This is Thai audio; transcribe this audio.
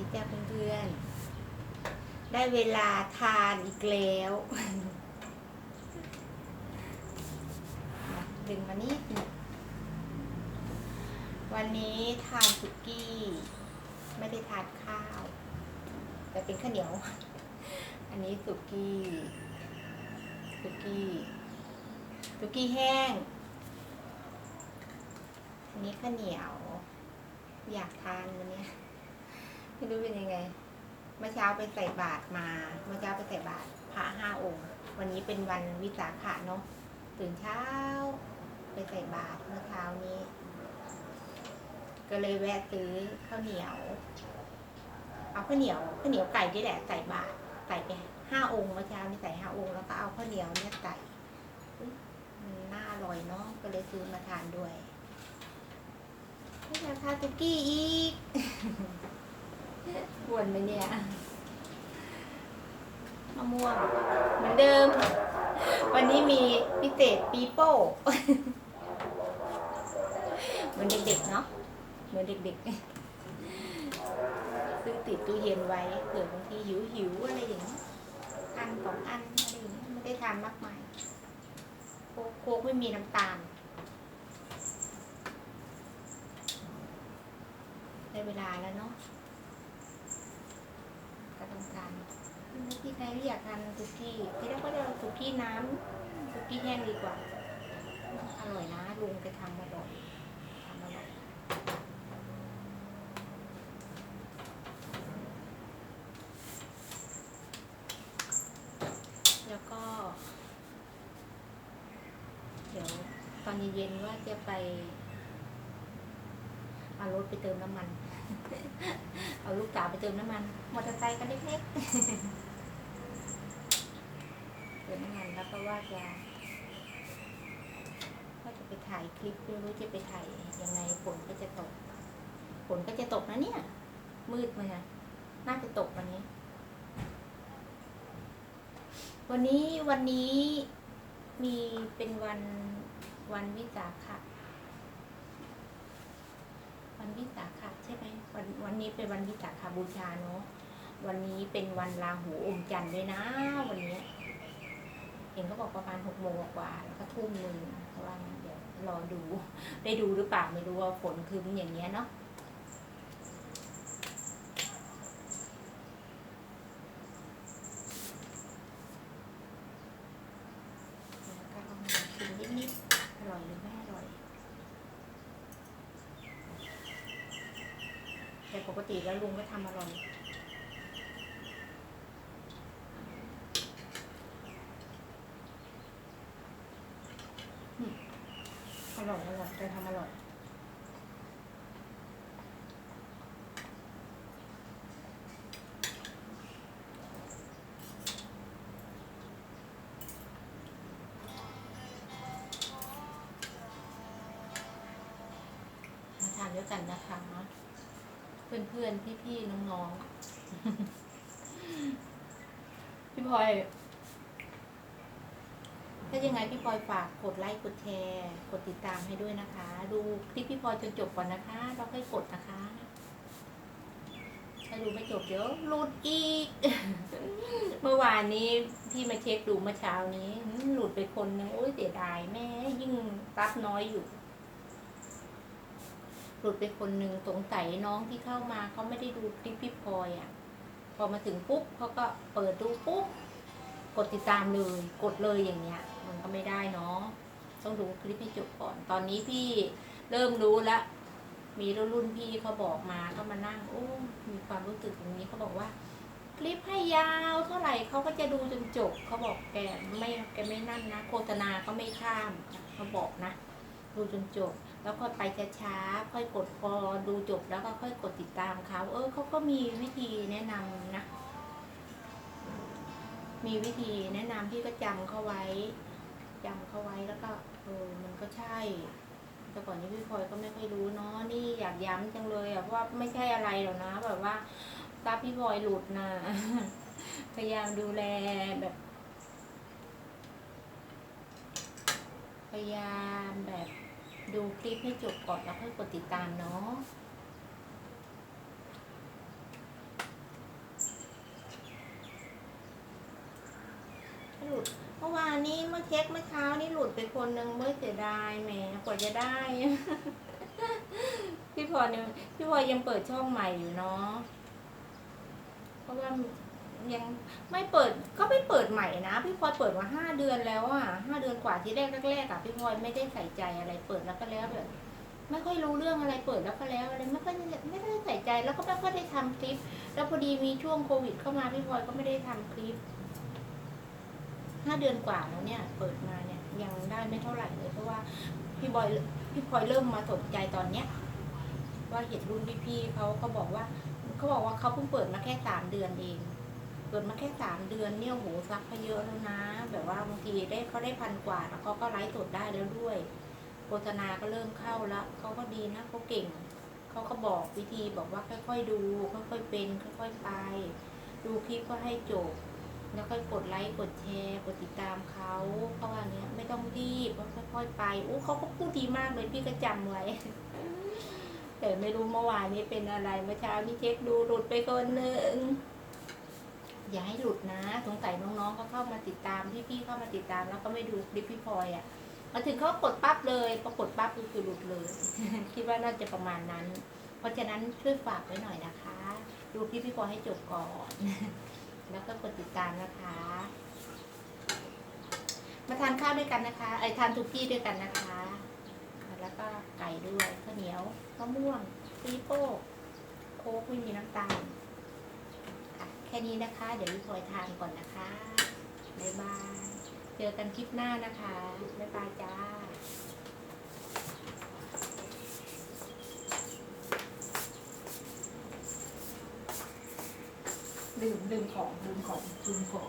ดีจ้าเพื่อนๆ ได้เวลาทานอีกแล้ว ดึงมานิดวันนี้ทานสุกี้ ไม่ได้ทานข้าว แต่เป็นข้าวเหนียว อันนี้สุกี้สุกี้สุกี้แห้ง อันนี้ข้าวเหนียว อยากทานวันนี้ ไม่รู้เป็นยังไง เมื่อเช้าไปใส่บาตรมา เมื่อเช้าไปใส่บาตรพระห้าองค์ วันนี้เป็นวันวิสาขะเนาะตื่นเช้า ไปใส่บาตรเมื่อเช้านี้ ก็เลยแวะซื้อข้าวเหนียว เอาข้าวเหนียวข้าวเหนียวไก่นี่แหละใส่บาตรใส่ไปห้าองค์เมื่อเช้านี่ใส่ห้าองค์แล้วก็เอาข้าวเหนียวเนี่ยใส่อุ๊ยมันน่าอร่อยเนาะก็เลยซื้อมาทานด้วยไม่อยากทาตุกี้อีก ปวนไหมเนี่ยมะม่วงเหมือนเดิม วันนี้มีพิเศษปีโป้เหมือนเด็กๆเนาะเหมือนเด็กๆซื้อติดตู้เย็นไว้เผื่อบางทีหิวหิวๆอะไรอย่างเงี้ยอันสองอันอะไรอย่างเงี้ยไม่ได้ทานมากมายโค้กโค้กไม่มีน้ำตาลได้เวลาแล้วเนาะ ก็ต้องการที่ใครที่อยากทานสุกี้ที่แรกก็จะสุกี้น้ำสุกี้แห้งดีกว่า อร่อยนะลุงแกทำอร่อยทำอร่อยแล้วก็ เดี๋ยวตอนเย็นๆว่าจะไปเอารถไปเติมน้ำมัน เอาลูกสาวไปเติมน้ำมันมอเตอร์ไซค์กันเล็กๆเติมน้ำมันแล้วก็ว่าจะว่าจะไปถ่ายคลิปไม่รู้จะไปถ่ายยังไงฝนก็จะตกฝนก็จะตกนะเนี่ย มืดมานะน่าจะตกวันนี้ วันนี้วันนี้มีเป็นวันวันวิสาขะ วันวิสาขะใช่ไหมวันวันนี้เป็นวันวิสาขบูชาเนาะวันนี้เป็นวันราหูอมจันทร์ด้วยนะ วันนี้เห็นเขาบอกประมาณหกโมงกว่าแล้วก็ทุ่มหนึ่งเพราะว่าเดี๋ยวรอดู ได้ดูหรือเปล่าไม่รู้ว่าฝนคืมอย่างเงี้ยเนาะแล้วก็ลองชิมนิดๆอร่อยหรือไม่อร่อย แติแล้วลุงก็ทำอร่อยอร่อยอร่อยจะทำอร่อยมาทานด้วยกันนะคะ เพื่อนๆ พี่ๆ น้องๆ พี่พลอย ถ้ายังไงพี่พลอยฝากกดไลค์กดแชร์กดติดตามให้ด้วยนะคะ ดูคลิปพี่พลอยจนจบก่อนนะคะแล้วค่อยกดนะคะ ถ้าดูไม่จบเดี๋ยวหลุดอีก เมื่อวานนี้พี่มาเช็คดูเมื่อเช้านี้หืมหลุดไปคนนึงโอ้ยเสียดายแม่ยิ่งตัดน้อยอยู่ หลุดไปคนหนึ่งสงสัยน้องที่เข้ามาเขาไม่ได้ดูคลิปพี่พลอยอะ พอมาถึงปุ๊บเขาก็เปิดดูปุ๊บกดติดตามเลยกดเลยอย่างเงี้ย มันก็ไม่ได้เนาะต้องดูคลิปให้จบก่อน ตอนนี้พี่เริ่มรู้แล้วมีรุ่นพี่เขาบอกมาเขามานั่งโอ้มีความรู้สึกอย่างนี้เขาบอกว่า คลิปให้ยาวเท่าไหร่เขาก็จะดูจนจบเขาบอกแกไม่แกไม่นั่นนะโฆษณาเขาไม่ข้ามเขาบอกนะ ดูจนจบ แล้วค่อยไปช้าๆ ค่อยกดพอดูจบแล้วก็ค่อยกดติดตามเขาเออเขาก็มีวิธีแนะนำนะ มีวิธีแนะนำพี่ก็จำเขาไว้จำเขาไว้แล้วก็เออมันก็ใช่ แต่ก่อนนี้พี่พลอยก็ไม่ค่อยรู้เนาะนี่อยากย้ำจังเลยอะเพราะว่าไม่ใช่อะไรหรอกนะ แบบว่าตาพี่พลอยหลุดนะพยายามดูแลแบบ พยายามแบบ ดูคลิปให้จบก่อนแล้วค่อยกดติดตามเนาะหลุดเมื่อวานนี้เมื่อเช็คเมื่อเช้านี่หลุดไปคนหนึ่งเมื่อเสียดายแหมกว่าจะได้ พี่พอเนี่ยพี่พอยังเปิดช่องใหม่อยู่เนาะเพราะว่า ยังไม่เปิดก็ไม่เปิดใหม่นะพี่พลอยเปิดมาห้าเดือนแล้วอะห้าเดือนกว่าที่แรกแรกๆอะพี่พลอยไม่ได้ใส่ใจอะไรเปิดแล้วก็แล้วแบบไม่ค่อยรู้เรื่องอะไรเปิดแล้วก็แล้วอะไรไม่ค่อยไม่ได้ใส่ใจแล้วก็ไม่ค่อยได้ทำคลิป แล้วพอดีมีช่วงโควิดเข้ามาพี่พลอยก็ไม่ได้ทำคลิปห้าเดือนกว่าแล้วเนี่ย เปิดมาเนี่ยยังได้ไม่เท่าไหร่เลยเพราะว่าพี่บอยพี่พลอยเริ่มมาสนใจตอนเนี้ยว่าเห็นรุ่นพี่ๆเขาเขาบอกว่าเขาบอกว่าเขาเพิ่งเปิดมาแค่สามเดือนเอง เปิดมาแค่สามเดือนเนี่ยโหซักเขาเยอะแล้วนะ แบบว่าบางทีได้เขาได้พันกว่าแล้วเขาก็ไลฟ์สดได้แล้วด้วย โฆษณาก็เริ่มเข้าแล้วเขาก็ดีนะเขาเก่งเขาก็บอกวิธีบอกว่าค่อยๆดู ค่อยๆเป็น ค่อยๆไป ดูคลิปก็ให้จบ แล้วค่อยกดไลค์กดแชร์กดติดตามเขาเพราะว่าเนี้ยไม่ต้องรีบค่อยๆไปอู้เขาก็พูดดีมากเลยพี่ก็จำไว้แต่ไม่รู้เมื่อวานนี้เป็นอะไรเมื่อเช้านี่เช็คดูหลุดไปคนหนึ่ง อย่าให้หลุดนะสงสัยน้องๆเขาเข้ามาติดตามพี่ๆเข้ามาติดตาม แล้วก็ไม่ดูคลิปพี่พลอยอะมาถึงเขากดปั๊บเลยพอกดปั๊บก็คือหลุดเลย คิดว่าน่าจะประมาณนั้น เพราะฉะนั้นช่วยฝากไว้หน่อยนะคะ ดูคลิปพี่พลอยให้จบก่อน แล้วก็กดติดตามนะคะ มาทานข้าวด้วยกันนะคะ ไอทานทุกี้ด้วยกันนะคะ แล้วก็ไก่ด้วยข้าวเหนียวมะม่วงปีโป้โค้กไม่มีน้ำตาล แค่นี้นะคะ เดี๋ยวพี่พลอยทานก่อนนะคะบ๊ายบายเจอกันคลิปหน้านะคะบ๊ายบายจ้าลืมลืมของลืมของลืมของ